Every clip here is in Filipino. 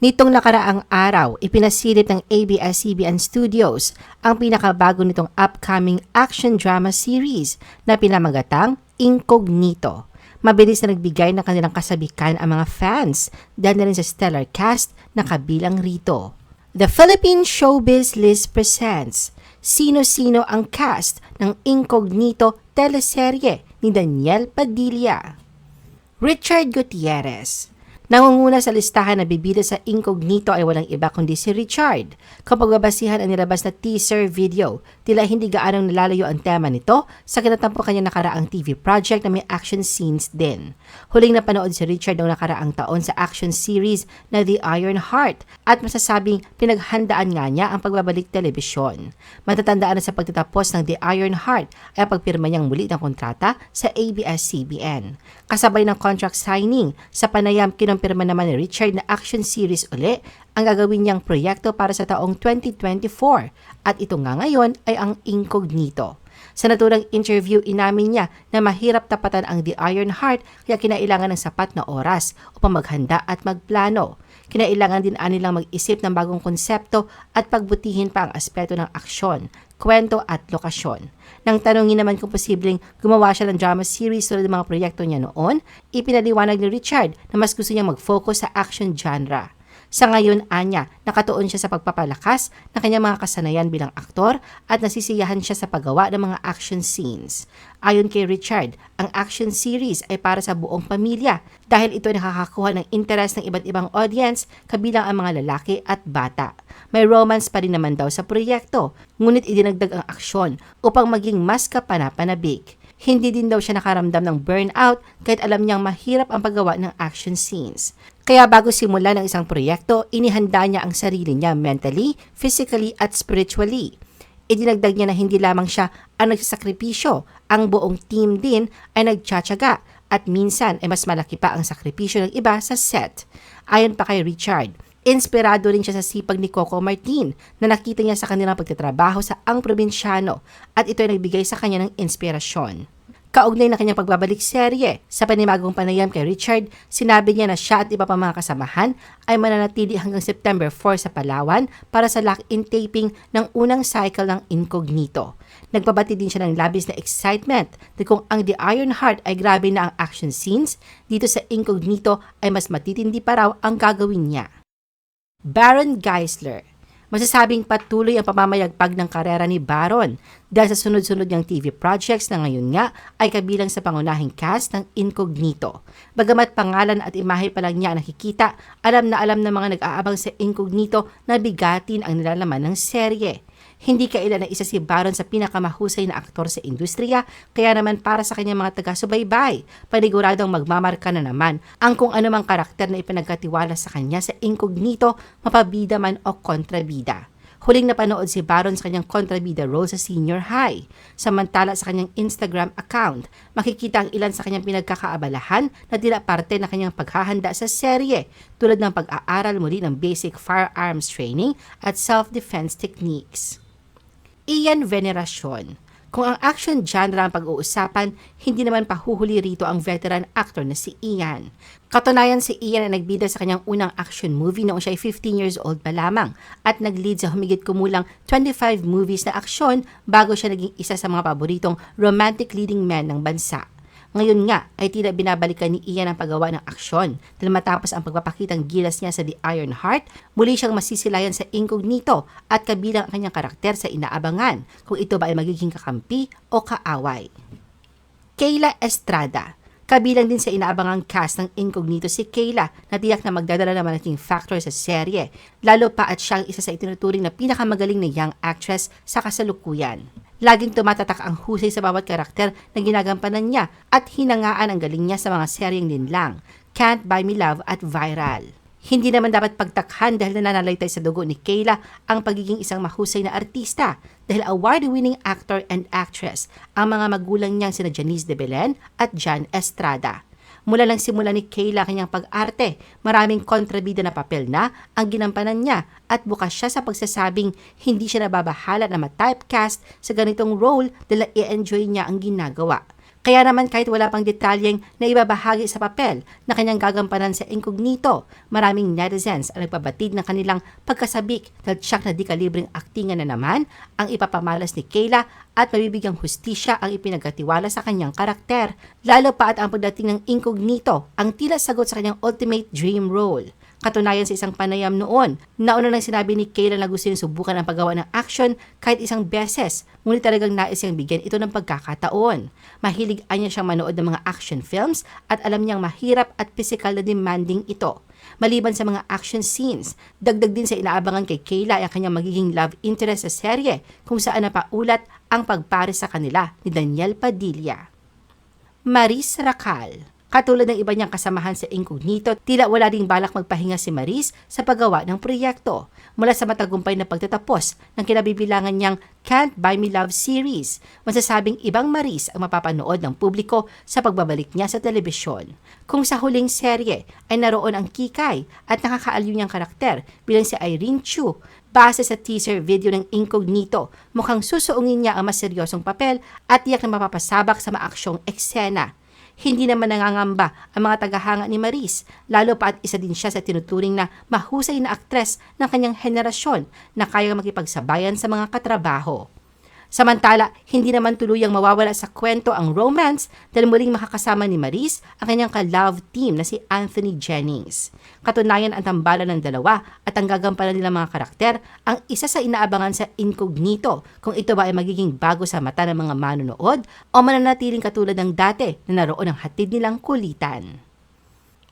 Nitong nakaraang araw, ipinasilit ng ABS-CBN Studios ang pinakabago nitong upcoming action drama series na pinamagatang Incognito. Mabilis na nagbigay ng kanilang kasabikan ang mga fans dahil na rin sa stellar cast na kabilang rito. The Philippine Showbiz List presents Sino-sino ang cast ng Incognito teleserye ni Daniel Padilla. Richard Gutierrez. Nangunguna sa listahan na bibida sa Incognito ay walang iba kundi si Richard. Kapag babasihan ang nilabas na teaser video, tila hindi gaanong nalalayo ang tema nito sa kinatampo kanya nakaraang TV project na may action scenes din. Huling napanood si Richard noong nakaraang taon sa action series na The Iron Heart at masasabing pinaghandaan nga niya ang pagbabalik telebisyon. Matatandaan na sa pagtatapos ng The Iron Heart ay pagpirma niyang muli ng kontrata sa ABS-CBN. Kasabay ng contract signing, sa panayam kinumpirma naman ni Richard na action series uli ang gagawin niyang proyekto para sa taong 2024 at ito nga ngayon ay ang Incognito. Sa naturang interview, inamin niya na mahirap tapatan ang The Iron Heart kaya kinailangan ng sapat na oras upang maghanda at magplano. Kinailangan din anilang mag-isip ng bagong konsepto at pagbutihin pa ang aspeto ng aksyon, kwento at lokasyon. Nang tanongin naman kung posibleng gumawa siya ng drama series tulad ng mga proyekto niya noon, ipinaliwanag ni Richard na mas gusto niyang mag-focus sa action genre. Sa ngayon, anya, nakatuon siya sa pagpapalakas ng kanyang mga kasanayan bilang aktor at nasisiyahan siya sa paggawa ng mga action scenes. Ayon kay Richard, ang action series ay para sa buong pamilya dahil ito ay nakakakuha ng interes ng iba't ibang audience kabilang ang mga lalaki at bata. May romance pa rin naman daw sa proyekto, ngunit idinagdag ang aksyon upang maging mas kapanapanabik. Hindi din daw siya nakaramdam ng burnout kahit alam niyang mahirap ang paggawa ng action scenes. Kaya bago simula ng isang proyekto, inihanda niya ang sarili niya mentally, physically at spiritually. Idinagdag niya na hindi lamang siya ang nagsasakripisyo, ang buong team din ay nagtsatsaga at minsan ay mas malaki pa ang sakripisyo ng iba sa set. Ayon pa kay Richard, Inspirado rin siya sa sipag ni Coco Martin na nakita niya sa kanilang pagtatrabaho sa Ang Probinsyano at ito ay nagbigay sa kanya ng inspirasyon. Kaugnay na kanyang pagbabalik serye, sa panimagong panayam kay Richard, sinabi niya na siya at iba pa mga kasamahan ay mananatili hanggang September 4 sa Palawan para sa lock-in taping ng unang cycle ng Incognito. Nagpabati din siya ng labis na excitement na kung ang The Iron Heart ay grabe na ang action scenes, dito sa Incognito ay mas matitindi pa raw ang gagawin niya. Baron Geisler. Masasabing patuloy ang pamamayagpag ng karera ni Baron dahil sa sunod-sunod niyang TV projects na ngayon nga ay kabilang sa pangunahing cast ng Incognito. Bagamat pangalan at imahe pa lang niya nakikita, alam na alam ng mga nag-aabang sa Incognito na bigatin ang nilalaman ng serye. Hindi kailan na isa si Baron sa pinakamahusay na aktor sa industriya, kaya naman para sa kanyang mga taga-subaybay, paniguradong magmamarka na naman ang kung anumang karakter na ipinagkatiwala sa kanya sa incognito, mapabida man o kontrabida. Huling napanood si Baron sa kanyang kontrabida role sa senior high. Samantala sa kanyang Instagram account, makikita ang ilan sa kanyang pinagkakaabalahan na tila parte na kanyang paghahanda sa serye tulad ng pag-aaral muli ng basic firearms training at self-defense techniques. Ian Veneracion. Kung ang action genre ang pag-uusapan, hindi naman pahuhuli rito ang veteran actor na si Ian. Katunayan si Ian ay nagbida sa kanyang unang action movie noong siya ay 15 years old pa lamang at nag-lead sa humigit kumulang 25 movies na aksyon bago siya naging isa sa mga paboritong romantic leading man ng bansa. Ngayon nga ay tila binabalikan ni Ian ang paggawa ng aksyon dahil matapos ang pagpapakitang gilas niya sa The Iron Heart, muli siyang masisilayan sa incognito at kabilang ang kanyang karakter sa inaabangan kung ito ba ay magiging kakampi o kaaway. Kayla Estrada Kabilang din sa inaabangang cast ng Incognito si Kayla na tiyak na magdadala ng malaking factor sa serye, lalo pa at siyang isa sa itinuturing na pinakamagaling na young actress sa kasalukuyan. Laging tumatatak ang husay sa bawat karakter na ginagampanan niya at hinangaan ang galing niya sa mga seryeng linlang, Can't Buy Me Love at Viral. Hindi naman dapat pagtakhan dahil nananalaytay sa dugo ni Kayla ang pagiging isang mahusay na artista dahil award-winning actor and actress ang mga magulang niyang sina Janice de Belen at John Estrada. Mula lang simula ni Kayla kanyang pag-arte, maraming kontrabida na papel na ang ginampanan niya at bukas siya sa pagsasabing hindi siya nababahala na ma-typecast sa ganitong role dahil i-enjoy niya ang ginagawa. Kaya naman kahit wala pang detalyeng na ibabahagi sa papel na kanyang gagampanan sa incognito, maraming netizens ang nagpabatid ng kanilang pagkasabik dahil tsak na di kalibreng aktingan na naman ang ipapamalas ni Kayla at mabibigyang hustisya ang ipinagkatiwala sa kanyang karakter. Lalo pa at ang pagdating ng incognito ang tila sagot sa kanyang ultimate dream role. Katunayan sa isang panayam noon, nauna nang sinabi ni Kayla na gusto niyang subukan ang paggawa ng action kahit isang beses, ngunit talagang nais niyang bigyan ito ng pagkakataon. Mahilig anya siyang manood ng mga action films at alam niyang mahirap at physical na demanding ito. Maliban sa mga action scenes, dagdag din sa inaabangan kay Kayla ay ang kanyang magiging love interest sa serye kung saan napaulat ang pagpare sa kanila ni Daniel Padilla. Maris Racal Katulad ng iba niyang kasamahan sa Incognito, tila wala ding balak magpahinga si Maris sa paggawa ng proyekto mula sa matagumpay na pagtatapos ng kinabibilangan niyang Can't Buy Me Love series. Masasabing ibang Maris ang mapapanood ng publiko sa pagbabalik niya sa telebisyon. Kung sa huling serye ay naroon ang kikay at nakakaaliw niyang karakter bilang si Irene Chu, Base sa teaser video ng Incognito, mukhang susuungin niya ang mas seryosong papel at tiyak na mapapasabak sa maaksyong eksena. Hindi naman nangangamba ang mga tagahanga ni Maris, lalo pa at isa din siya sa tinuturing na mahusay na aktres ng kanyang henerasyon na kaya makipagsabayan sa mga katrabaho. Samantala, hindi naman tuluyang mawawala sa kwento ang romance dahil muling makakasama ni Maris ang kanyang ka-love team na si Anthony Jennings. Katunayan ang tambalan ng dalawa at ang gagampanan nilang mga karakter ang isa sa inaabangan sa incognito kung ito ba ay magiging bago sa mata ng mga manonood o mananatiling katulad ng dati na naroon ang hatid nilang kulitan.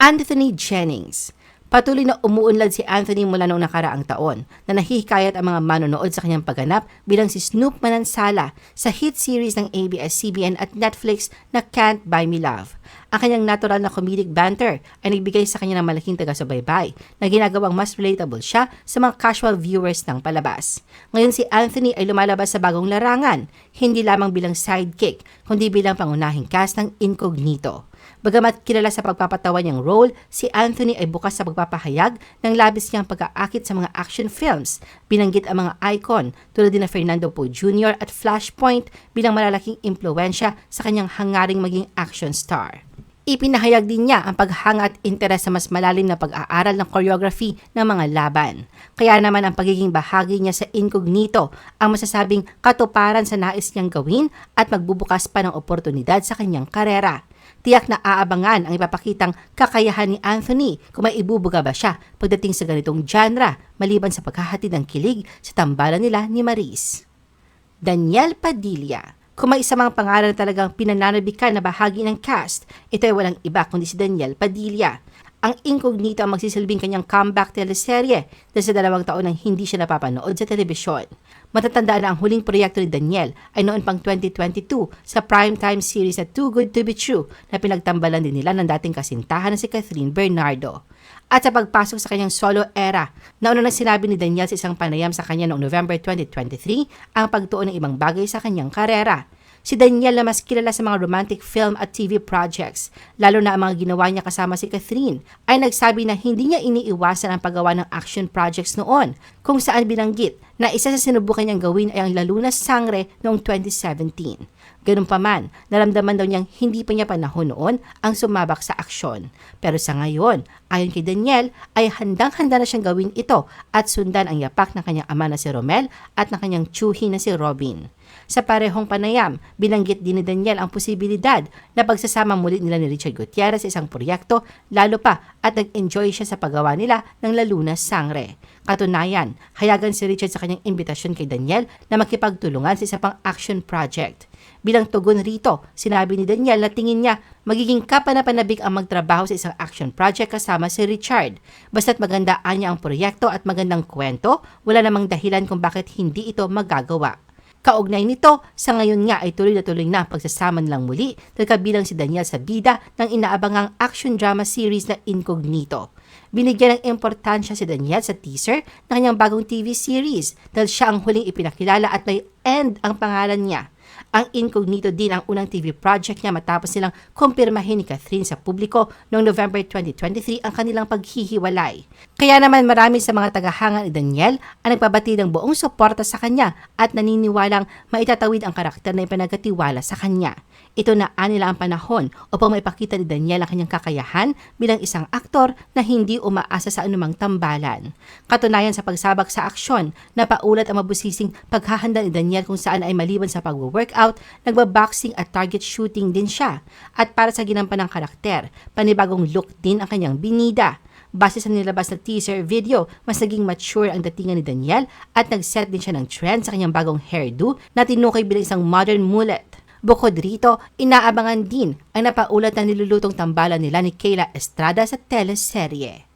Anthony Jennings Patuloy na umuunlad si Anthony mula noong nakaraang taon na nahihikayat ang mga manonood sa kanyang pagganap bilang si Snoop Manansala sa hit series ng ABS-CBN at Netflix na Can't Buy Me Love. Ang kanyang natural na comedic banter ay nagbigay sa kanya ng malaking taga-subaybay na ginagawang mas relatable siya sa mga casual viewers ng palabas. Ngayon si Anthony ay lumalabas sa bagong larangan, hindi lamang bilang sidekick, kundi bilang pangunahing cast ng Incognito. Bagamat kilala sa pagpapatawa niyang role, si Anthony ay bukas sa pagpapahayag ng labis niyang pag-aakit sa mga action films. Binanggit ang mga icon tulad din na Fernando Poe Jr. at Flashpoint bilang malalaking impluensya sa kanyang hangaring maging action star. Ipinahayag din niya ang paghanga at interes sa mas malalim na pag-aaral ng choreography ng mga laban. Kaya naman ang pagiging bahagi niya sa incognito ang masasabing katuparan sa nais niyang gawin at magbubukas pa ng oportunidad sa kanyang karera. Tiyak na aabangan ang ipapakitang kakayahan ni Anthony kung may ibubuga ba siya pagdating sa ganitong genre maliban sa paghahatid ng kilig sa tambalan nila ni Maris. Daniel Padilla kung may isa mga pangalan na talagang pinananabikan na bahagi ng cast, ito ay walang iba kundi si Daniel Padilla. Ang incognito ang magsisilbing kanyang comeback teleserye dahil sa dalawang taon nang hindi siya napapanood sa telebisyon. Matatandaan na ang huling proyekto ni Daniel ay noon pang 2022 sa primetime series na Too Good To Be True na pinagtambalan din nila ng dating kasintahan na si Catherine Bernardo. At sa pagpasok sa kanyang solo era, nauna nang sinabi ni Daniel sa isang panayam sa kanya noong November 2023 ang pagtuon ng ibang bagay sa kanyang karera. Si Daniel na mas kilala sa mga romantic film at TV projects, lalo na ang mga ginawa niya kasama si Catherine, ay nagsabi na hindi niya iniiwasan ang paggawa ng action projects noon, kung saan binanggit na isa sa sinubukan niyang gawin ay ang Lalunas Sangre noong 2017. Ganun pa man, naramdaman daw niyang hindi pa niya panahon noon ang sumabak sa aksyon. Pero sa ngayon, ayon kay Daniel, ay handang-handa na siyang gawin ito at sundan ang yapak ng kanyang ama na si Romel at ng kanyang tsuhi na si Robin. Sa parehong panayam, binanggit din ni Daniel ang posibilidad na pagsasama muli nila ni Richard Gutierrez sa isang proyekto, lalo pa at nag-enjoy siya sa paggawa nila ng Lalunas Sangre. Katunayan, hayagan si Richard sa kanyang imbitasyon kay Daniel na makipagtulungan sa isa pang action project. Bilang tugon rito, sinabi ni Daniel na tingin niya magiging kapanapanabik ang magtrabaho sa isang action project kasama si Richard. Basta't maganda niya ang proyekto at magandang kwento, wala namang dahilan kung bakit hindi ito magagawa. Kaugnay nito, sa ngayon nga ay tuloy na tuloy na ang pagsasama nilang muli dahil kabilang si Daniel sa bida ng inaabangang action drama series na Incognito. Binigyan ng importansya si Daniel sa teaser ng kanyang bagong TV series dahil siya ang huling ipinakilala at may end ang pangalan niya. Ang Incognito din ang unang TV project niya matapos nilang kumpirmahin ni Catherine sa publiko noong November 2023 ang kanilang paghihiwalay. Kaya naman marami sa mga tagahanga ni Daniel ang nagpabati ng buong suporta sa kanya at naniniwalang maitatawid ang karakter na ipanagkatiwala sa kanya. Ito na anila ang panahon upang maipakita ni Daniel ang kanyang kakayahan bilang isang aktor na hindi umaasa sa anumang tambalan. Katunayan sa pagsabak sa aksyon, napaulat ang mabusising paghahanda ni Daniel kung saan ay maliban sa pag-workout, nagbaboxing at target shooting din siya. At para sa ginampan ng karakter, panibagong look din ang kanyang binida. Base sa nilabas na teaser video, mas naging mature ang datingan ni Daniel at nag-set din siya ng trend sa kanyang bagong hairdo na tinukay bilang isang modern mullet. Bukod rito, inaabangan din ang napaulat na nilulutong tambalan nila ni Kayla Estrada sa teleserye.